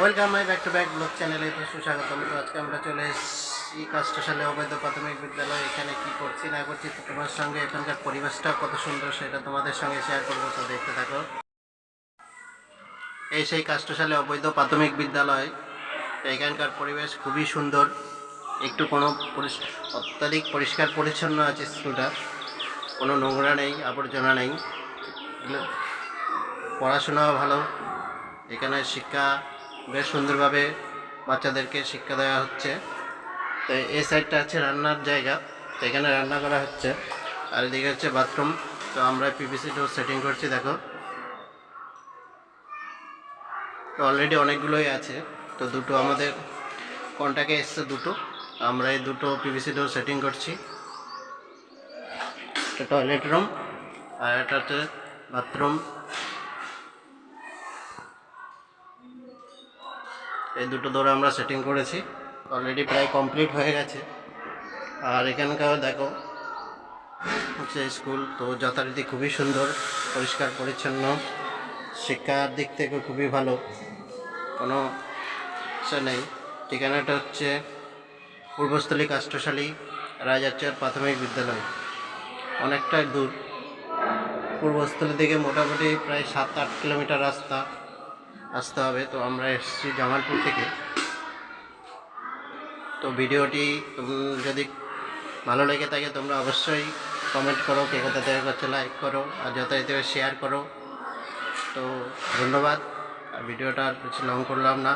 Welcome my back to back blog চ্যানেলে সুস্বাগতম। তো আজকে আমরা চলে এসেছি কাষ্টশালে অবৈধ প্রাথমিক বিদ্যালয়। এখানে কি করছি না করছি তোমার সঙ্গে এখানকার পরিবেশটা কত সুন্দর সেটা তোমাদের সঙ্গে শেয়ার করব, তো দেখতে থাকো। এই সেই কাষ্টশালে অবৈধ প্রাথমিক বিদ্যালয়। এখানকার পরিবেশ খুবই সুন্দর। একটু কোনো অত্যাধিক পরিষ্কার পরিচ্ছন্ন আছে স্কুলটা। কোনো নোংরা নেই, আবর্জনা নেই। পড়াশোনাও ভালো। এখানে শিক্ষা বেশ সুন্দরভাবে বাচ্চাদেরকে শিক্ষা দেওয়া হচ্ছে। তো এই সাইডটা হচ্ছে রান্নার জায়গা। তো এখানে রান্না করা হচ্ছে। আর এদিকে হচ্ছে বাথরুম। তো আমরা পিভিসি ডোর সেটিং করছি, দেখো। তো অলরেডি অনেকগুলোই আছে। তো দুটো আমাদের কন্টাক্টে এসছে দুটো। আমরা এই দুটো পিভিসি ডোর সেটিং করছি। একটা টয়লেট রুম আর একটা হচ্ছে বাথরুম। এই দুটো দৌড়ে আমরা সেটিং করেছি। অলরেডি প্রায় কমপ্লিট হয়ে গেছে। আর এখানকার দেখো, হচ্ছে স্কুল তো যথারীতি খুবই সুন্দর, পরিষ্কার, পরিচ্ছন্ন। শিক্ষার দিক থেকে খুবই ভালো। কোনো সে নেই। ঠিকানাটা হচ্ছে পূর্বস্থলী কাষ্টশালী রাজাচার প্রাথমিক বিদ্যালয়। অনেকটাই দূর। পূর্বস্থলী থেকে মোটামুটি প্রায় সাত আট কিলোমিটার রাস্তা। আসতে হবে। তো আমরা এসেছি জামালপুর থেকে। তো ভিডিওটি যদি ভালো লেগে থাকে, তোমরা অবশ্যই কমেন্ট করো, কে কোথা থেকে করছ লাইক করো, আর যথাযথ শেয়ার করো। তো ধন্যবাদ। আর ভিডিওটা আর কিছু লং করলাম না।